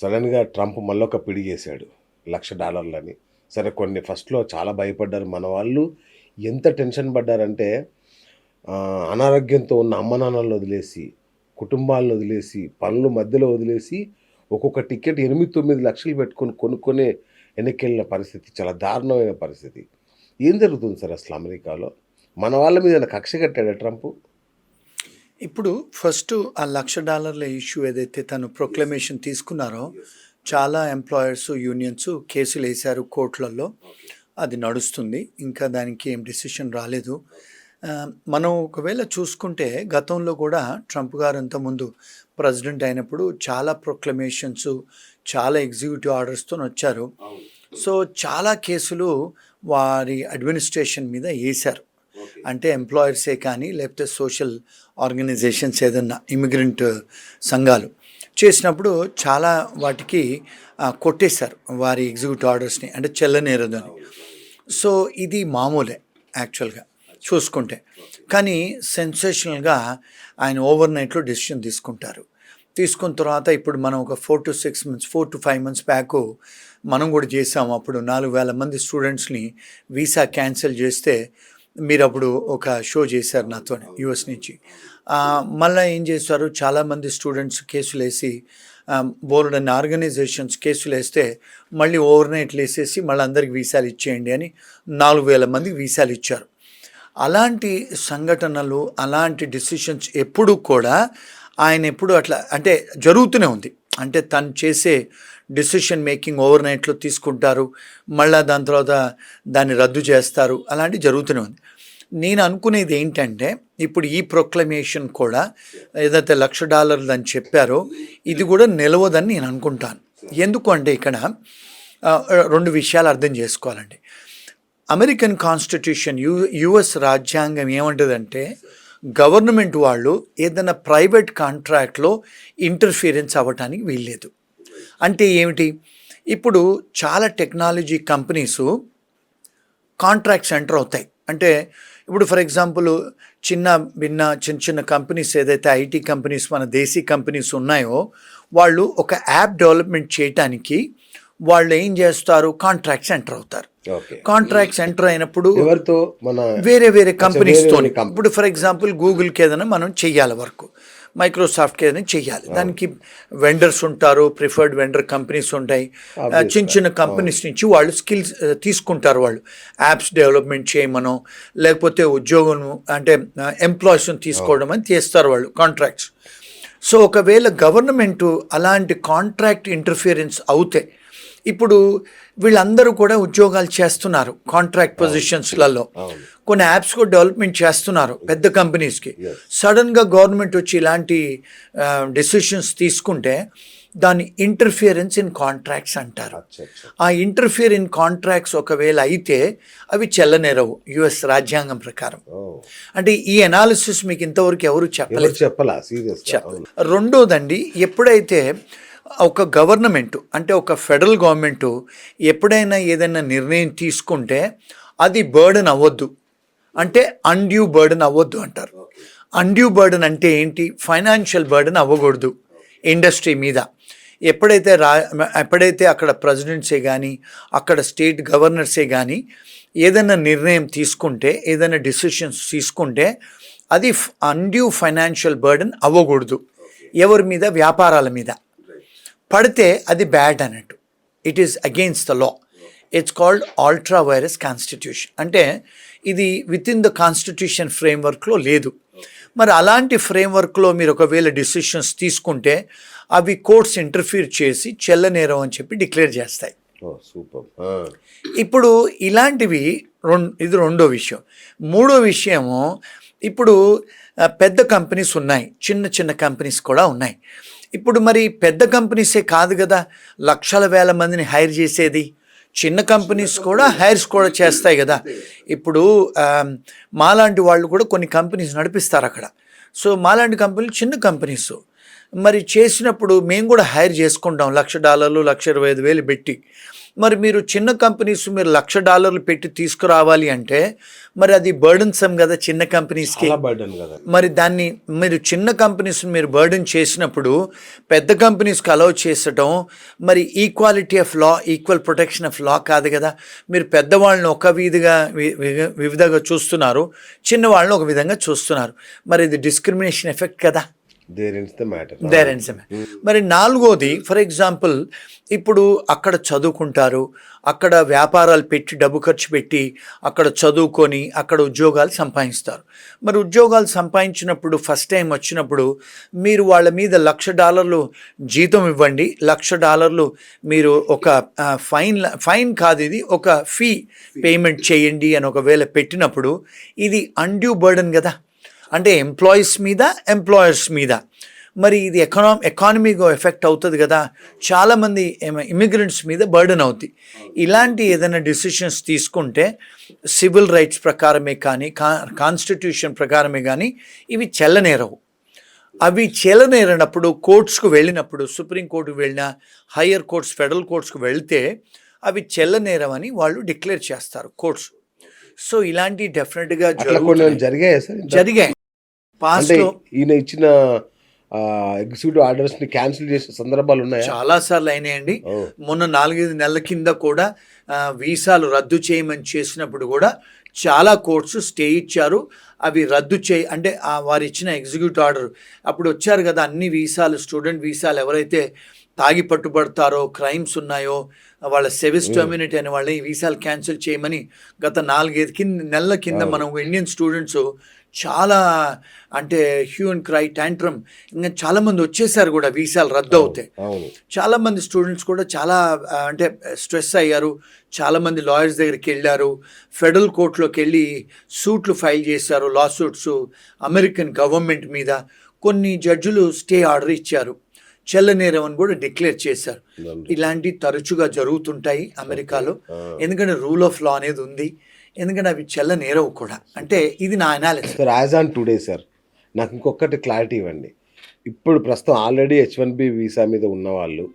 సడన్గా ట్రంప్ మళ్ళొక పిడిగేశాడు లక్ష డాలర్లని. సరే కొన్ని ఫస్ట్లో చాలా భయపడ్డారు మన వాళ్ళు ఎంత టెన్షన్ పడ్డారంటే అనారోగ్యంతో ఉన్న అమ్మ నాన్నలను వదిలేసి కుటుంబాలను వదిలేసి పనులు మధ్యలో వదిలేసి ఒక్కొక్క టికెట్ ఎనిమిది తొమ్మిది లక్షలు పెట్టుకొని కొనుక్కునే వెనక్కి పరిస్థితి చాలా దారుణమైన పరిస్థితి. ఏం జరుగుతుంది సార్ అసలు అమెరికాలో? మన వాళ్ళ మీద కక్ష కట్టాడా ట్రంప్? ఇప్పుడు ఫస్ట్ ఆ లక్ష డాలర్ల ఇష్యూ ఏదైతే తను ప్రొక్లమేషన్ తీసుకున్నారో చాలా ఎంప్లాయర్స్ యూనియన్స్ కేసులు వేశారు కోర్టులలో. అది నడుస్తుంది. ఇంకా దానికి ఏం డిసిషన్ రాలేదు. మనం ఒకవేళ చూసుకుంటే గతంలో కూడా ట్రంప్ గారు అంతకుముందు ప్రెసిడెంట్ అయినప్పుడు చాలా ప్రొక్లమేషన్స్ చాలా ఎగ్జిక్యూటివ్ ఆర్డర్స్తో వచ్చారు. సో చాలా కేసులు వారి అడ్మినిస్ట్రేషన్ మీద వేశారు. అంటే ఎంప్లాయర్సే కానీ లేకపోతే సోషల్ ఆర్గనైజేషన్స్ ఏదన్నా ఇమిగ్రెంట్ సంఘాలు చేసినప్పుడు చాలా వాటికి కొట్టేశారు వారి ఎగ్జిక్యూటివ్ ఆర్డర్స్ని అంటే చెల్లనేరదు అని సో ఇది మామూలే యాక్చువల్గా చూసుకుంటే. కానీ సెన్సేషనల్గా ఆయన ఓవర్ నైట్లో డెసిషన్ తీసుకుంటారు. తీసుకున్న తర్వాత ఇప్పుడు మనం ఒక four to six months four to five months back మనం కూడా చేసాము. అప్పుడు నాలుగు వేల మంది స్టూడెంట్స్ని వీసా క్యాన్సిల్ చేస్తే మీరు అప్పుడు ఒక షో చేశారు నాతో యూఎస్ నుంచి. మళ్ళీ ఏం చేశారు? చాలామంది స్టూడెంట్స్ కేసులు వేసి బోర్డ్ ఆర్గనైజేషన్స్ కేసులు వేస్తే మళ్ళీ ఓవర్ నైట్లు వేసేసి మళ్ళీ అందరికి వీసాలు ఇచ్చేయండి అని నాలుగు వేల మందికి వీసాలు ఇచ్చారు. అలాంటి సంఘటనలు అలాంటి డిసిషన్స్ ఎప్పుడు కూడా ఆయన ఎప్పుడు అట్లా అంటే జరుగుతూనే ఉంది. అంటే తను చేసే డిసిషన్ మేకింగ్ ఓవర్ నైట్లో తీసుకుంటారు. మళ్ళీ దాని తర్వాత దాన్ని రద్దు చేస్తారు. అలాంటివి జరుగుతూనే ఉంది. నేను అనుకునేది ఏంటంటే ఇప్పుడు ఈ ప్రొక్లమేషన్ కూడా ఏదైతే లక్ష డాలర్లు అని చెప్పారో ఇది కూడా నిలవదని నేను అనుకుంటాను. ఎందుకు అంటే ఇక్కడ రెండు విషయాలు అర్థం చేసుకోవాలండి. అమెరికన్ కాన్స్టిట్యూషన్ యు యుఎస్ రాజ్యాంగం ఏమంటుందంటే గవర్నమెంట్ వాళ్ళు ఏదైనా ప్రైవేట్ కాంట్రాక్ట్లో ఇంటర్ఫీరెన్స్ అవ్వటానికి వీల్లేదు. అంటే ఏమిటి? ఇప్పుడు చాలా టెక్నాలజీ కంపెనీసు కాంట్రాక్ట్స్ ఎంటర్ అవుతాయి. అంటే ఇప్పుడు ఫర్ ఎగ్జాంపుల్ చిన్న భిన్న చిన్న చిన్న కంపెనీస్ ఏదైతే ఐటీ కంపెనీస్ మన దేశీ కంపెనీస్ ఉన్నాయో వాళ్ళు ఒక యాప్ డెవలప్మెంట్ చేయటానికి వాళ్ళు ఏం చేస్తారు? కాంట్రాక్ట్స్ ఎంటర్ అవుతారు. కాంట్రాక్ట్స్ ఎంటర్ అయినప్పుడు ఎవరితో? మన వేరే వేరే కంపెనీస్ company. ఇప్పుడు ఫర్ ఎగ్జాంపుల్ గూగుల్కి ఏదైనా మనం చెయ్యాలి వర్క్ మైక్రోసాఫ్ట్కి ఏదైనా చెయ్యాలి. దానికి వెండర్స్ ఉంటారు ప్రిఫర్డ్ వెండర్ కంపెనీస్ ఉంటాయి. చిన్న చిన్న కంపెనీస్ నుంచి వాళ్ళు స్కిల్స్ తీసుకుంటారు వాళ్ళు. యాప్స్ డెవలప్మెంట్ చేయమనో లేకపోతే ఉద్యోగం అంటే ఎంప్లాయీస్ని తీసుకోవడం అని చేస్తారు వాళ్ళు కాంట్రాక్ట్స్ సో ఒకవేళ గవర్నమెంట్ అలాంటి కాంట్రాక్ట్ ఇంటర్ఫియరెన్స్ అవుతే ఇప్పుడు వీళ్ళందరూ కూడా ఉద్యోగాలు చేస్తున్నారు కాంట్రాక్ట్ పొజిషన్స్లలో కొన్ని యాప్స్ కూడా డెవలప్మెంట్ చేస్తున్నారు పెద్ద కంపెనీస్కి సడన్గా గవర్నమెంట్ వచ్చి ఇలాంటి డెసిషన్స్ తీసుకుంటే దాన్ని ఇంటర్ఫియరెన్స్ ఇన్ కాంట్రాక్ట్స్ అంటారు. ఆ ఇంటర్ఫియర్ ఇన్ కాంట్రాక్ట్స్ ఒకవేళ అయితే అవి చెల్లనేరవు యుఎస్ రాజ్యాంగం ప్రకారం. అంటే ఈ అనాలిసిస్ మీకు ఇంతవరకు ఎవరు చెప్పలేదు? ఎవరు చెప్పలా? సీరియస్ రెండోదండి ఎప్పుడైతే ఒక గవర్నమెంట్ అంటే ఒక ఫెడరల్ గవర్నమెంట్ ఎప్పుడైనా ఏదైనా నిర్ణయం తీసుకుంటే అది బర్డన్ అవ్వద్దు. అంటే అన్డ్యూ బర్డన్ అవ్వద్దు అంటారు. అన్డ్యూ బర్డన్ అంటే ఏంటి? ఫైనాన్షియల్ బర్డన్ అవ్వకూడదు ఇండస్ట్రీ మీద. ఎప్పుడైతే రా ఎప్పుడైతే అక్కడ ప్రెసిడెంట్సే కానీ అక్కడ స్టేట్ గవర్నర్సే కానీ ఏదైనా నిర్ణయం తీసుకుంటే ఏదైనా డిసిషన్స్ తీసుకుంటే అది అన్డ్యూ ఫైనాన్షియల్ బర్డన్ అవ్వకూడదు. ఎవరి మీద? వ్యాపారాల మీద. పడితే అది బ్యాడ్ అన్నట్టు. It is against the law it's called ultra vires constitution అంటే ఇది విత్ ఇన్ ద కాన్స్టిట్యూషన్ ఫ్రేమ్వర్క్లో లేదు. మరి అలాంటి ఫ్రేమ్వర్క్లో మీరు ఒకవేళ డిసిషన్స్ తీసుకుంటే అవి కోర్ట్స్ ఇంటర్ఫీర్ చేసి చెల్లనేరం అని చెప్పి డిక్లేర్ చేస్తాయి. సూపర్. ఇప్పుడు ఇలాంటివి రెండు ఇది రెండో విషయం. మూడో విషయము ఇప్పుడు పెద్ద కంపెనీస్ ఉన్నాయి. చిన్న చిన్న కంపెనీస్ కూడా ఉన్నాయి. ఇప్పుడు మరి పెద్ద కంపెనీసే కాదు కదా లక్షల వేల మందిని హైర్ చేసేది. చిన్న కంపెనీస్ కూడా హైర్స్ కూడా చేస్తాయి కదా. ఇప్పుడు మాలాంటి వాళ్ళు కూడా కొన్ని కంపెనీస్ నడిపిస్తారు అక్కడ. సో మాలాంటి కంపెనీలు చిన్న కంపెనీస్ మరి చేసినప్పుడు మేము కూడా హైర్ చేసుకుంటాం. లక్ష డాలర్లు లక్ష ఇరవై ఐదు వేలు పెట్టి. మరి మీరు చిన్న కంపెనీస్ మీరు లక్ష డాలర్లు పెట్టి తీసుకురావాలి అంటే మరి అది బర్డన్సమ్ కదా చిన్న కంపెనీస్కి బర్డన్ కదా. మరి దాన్ని మీరు చిన్న కంపెనీస్ మీరు బర్డెన్ చేసినప్పుడు పెద్ద కంపెనీస్కి అలౌ చేసటం మరి equality of law equal protection of law కాదు కదా. మీరు పెద్దవాళ్ళని ఒక విధిగా వివిధంగా చూస్తున్నారు చిన్నవాళ్ళని ఒక విధంగా చూస్తున్నారు. మరి ఇది డిస్క్రిమినేషన్ ఎఫెక్ట్ కదా. దేర్ ఇన్స్ మరి నాలుగోది ఫర్ ఎగ్జాంపుల్ ఇప్పుడు అక్కడ చదువుకుంటారు అక్కడ వ్యాపారాలు పెట్టి డబ్బు ఖర్చు పెట్టి అక్కడ చదువుకొని అక్కడ ఉద్యోగాలు సంపాదిస్తారు. మరి ఉద్యోగాలు సంపాదించినప్పుడు ఫస్ట్ టైం వచ్చినప్పుడు మీరు వాళ్ళ మీద లక్ష డాలర్లు జీతం ఇవ్వండి లక్ష డాలర్లు మీరు ఒక ఫైన్ ఫైన్ కాదు ఇది ఒక ఫీ పేమెంట్ చేయండి అని ఒకవేళ పెట్టినప్పుడు ఇది అన్డ్యూ బర్డన్ కదా. అంటే ఎంప్లాయీస్ మీద ఎంప్లాయర్స్ మీద. మరి ఇది ఎకనా ఎకానమీగా ఎఫెక్ట్ అవుతుంది కదా. చాలామంది ఇమిగ్రెంట్స్ మీద బర్డెన్ అవుతుంది ఇలాంటి ఏదైనా డిసిషన్స్ తీసుకుంటే సివిల్ రైట్స్ ప్రకారమే కానీ కా కాన్స్టిట్యూషన్ ప్రకారమే కానీ ఇవి చెల్లనేరవు. అవి చెల్లనేరినప్పుడు కోర్ట్స్కు వెళ్ళినప్పుడు సుప్రీంకోర్టుకు వెళ్ళినా హయ్యర్ కోర్ట్స్ ఫెడరల్ కోర్ట్స్కు వెళ్తే అవి చెల్లనేరవని వాళ్ళు డిక్లేర్ చేస్తారు కోర్ట్స్ సో ఇలాంటి డెఫినెట్గా జరిగాయా? జరిగాయి. అంటే పాస్ట్లో ఈయన ఇచ్చిన ఎగ్జిక్యూటివ్ ఆర్డర్స్ని క్యాన్సిల్ చేసే సందర్భాలు ఉన్నాయా? చాలా సార్లు అయినాయండి. మొన్న నాలుగైదు నెలల కింద కూడా వీసాలు రద్దు చేయమని చేసినప్పుడు కూడా చాలా కోర్ట్స్ స్టే ఇచ్చారు. అవి రద్దు చేయి అంటే వారు ఇచ్చిన ఎగ్జిక్యూటివ్ ఆర్డర్ అప్పుడు వచ్చారు కదా అన్ని వీసాలు స్టూడెంట్ వీసాలు ఎవరైతే తాగి పట్టుబడతారో క్రైమ్స్ ఉన్నాయో వాళ్ళ సెవిస్ టర్మినేట్ అయిన వాళ్ళని ఈ వీసాలు క్యాన్సిల్ చేయమని గత నాలుగైదు కింద నెలల కింద మనం ఇండియన్ స్టూడెంట్స్ చాలా అంటే హ్యూ అండ్ క్రై ట్యాంట్రమ్ ఇంకా చాలామంది వచ్చేసారు కూడా వీసాలు రద్దు అవుతాయి అవును. చాలా మంది స్టూడెంట్స్ కూడా చాలా అంటే స్ట్రెస్ అయ్యారు. చాలా మంది లాయర్స్ దగ్గరికి వెళ్ళారు. ఫెడరల్ కోర్టులోకి వెళ్ళి సూట్లు ఫైల్ చేశారు లా సూట్స్ అమెరికన్ గవర్నమెంట్ మీద. కొన్ని జడ్జిలు స్టే ఆర్డర్ ఇచ్చారు. చెల్లనేరం అని కూడా డిక్లేర్ చేశారు. ఇలాంటి తరచుగా జరుగుతుంటాయి అమెరికాలో. ఎందుకంటే రూల్ ఆఫ్ లా అనేది ఉంది. ఎందుకంటే అవి చెల్లనేరవు కూడా. అంటే ఇది నా analysis sir as on today sir నాకు ఇంకొకటి క్లారిటీ ఇవ్వండి. ఇప్పుడు ప్రస్తుతం already H one B visa మీద ఉన్న వాళ్ళు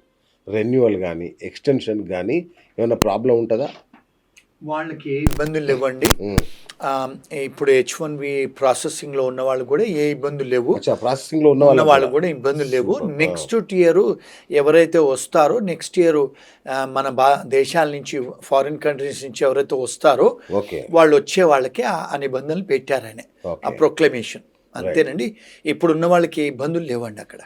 రెన్యువల్ కానీ ఎక్స్టెన్షన్ కానీ ఏమైనా ప్రాబ్లం ఉంటుందా? వాళ్ళకి ఏ ఇబ్బందులు లేవండి. ఇప్పుడు హెచ్ వన్ బి ప్రాసెసింగ్లో ఉన్న వాళ్ళు కూడా ఏ ఇబ్బందులు లేవు. అచ్చా ప్రాసెసింగ్లో ఉన్న వాళ్ళు కూడా. ఇబ్బందులు లేవు. నెక్స్ట్ ఇయర్ ఎవరైతే వస్తారో నెక్స్ట్ ఇయర్ మన బా దేశాల నుంచి ఫారిన్ కంట్రీస్ నుంచి ఎవరైతే వస్తారో ఓకే. వాళ్ళు వచ్చే వాళ్ళకి ఆ నిబంధనలు పెట్టారని ఆ ప్రొక్లమేషన్ అంతేనండి. ఇప్పుడు ఉన్న వాళ్ళకి ఇబ్బందులు లేవండి అక్కడ.